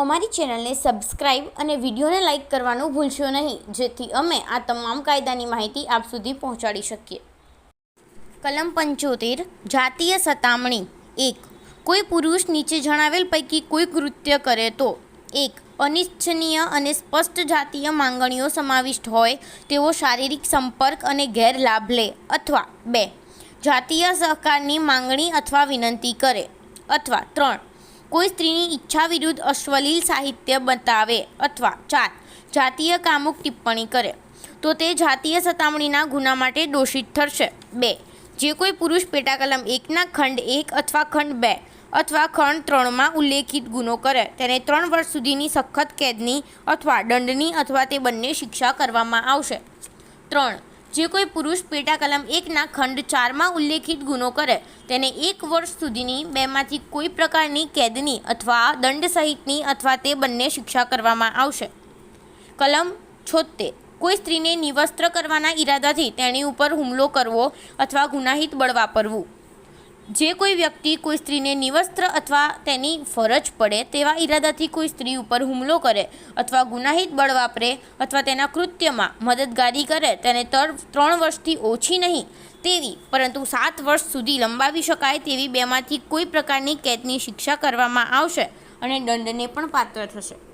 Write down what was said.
અમારી ચેનલને સબસ્ક્રાઇબ અને વિડીયોને લાઇક કરવાનું ભૂલશો નહીં, જેથી અમે આ તમામ કાયદાની માહિતી આપ સુધી પહોંચાડી શકીએ. કલમ પંચોતેર, જાતીય સતામણી. એક, કોઈ પુરુષ નીચે જણાવેલ પૈકી કોઈ કૃત્ય કરે તો. એક, અનિચ્છનીય અને સ્પષ્ટ જાતીય માંગણીઓ સમાવિષ્ટ હોય તેવો શારીરિક સંપર્ક અને ગેરલાભ લે. અથવા બે, જાતીય સહકારની માંગણી અથવા વિનંતી કરે. અથવા ત્રણ કોઈ સ્ત્રીની ઈચ્છા વિરુદ્ધ અશ્વલીલ સાહિત્ય બતાવે અથવા ચાર જાતીય કામુક ટિપ્પણી કરે, તો તે જાતીય સતામણીના ગુના માટે દોષિત ઠરશે. બે, જે કોઈ પુરુષ પેટા કલમ એકના ખંડ એક અથવા ખંડ બે અથવા ખંડ ત્રણમાં ઉલ્લેખિત ગુનો કરે, તેને ત્રણ વર્ષ સુધીની સખત કેદની અથવા દંડની અથવા તે બંને શિક્ષા કરવામાં આવશે. ત્રણ જે કોઈ પુરુષ પેટા કલમ એકના ખંડ ચારમાં ઉલ્લેખિત ગુનો કરે, તેને એક વર્ષ સુધીની બેમાંથી કોઈ પ્રકારની કેદની અથવા દંડ સહિતની અથવા તે બંને શિક્ષા કરવામાં આવશે. કલમ છોતેર કોઈ સ્ત્રીને નિવસ્ત્ર કરવાના ઈરાદાથી તેની ઉપર હુમલો કરવો અથવા ગુનાહિત બળ વાપરવું. જે કોઈ વ્યક્તિ કોઈ સ્ત્રીને નિવસ્ત્ર અથવા તેની ફરજ પડે તેવા ઈરાદાથી કોઈ સ્ત્રી ઉપર હુમલો કરે અથવા ગુનાહિત બળ વાપરે અથવા તેના કૃત્યમાં મદદગારી કરે, તેને તર, ત્રણ વર્ષથી ઓછી નહીં, તેવી, પરંતુ સાત વર્ષ સુધી લંબાવી શકાય તેવી બેમાંથી કોઈ પ્રકારની કેદની શિક્ષા કરવામાં આવશે અને દંડને પણ પાત્ર થશે.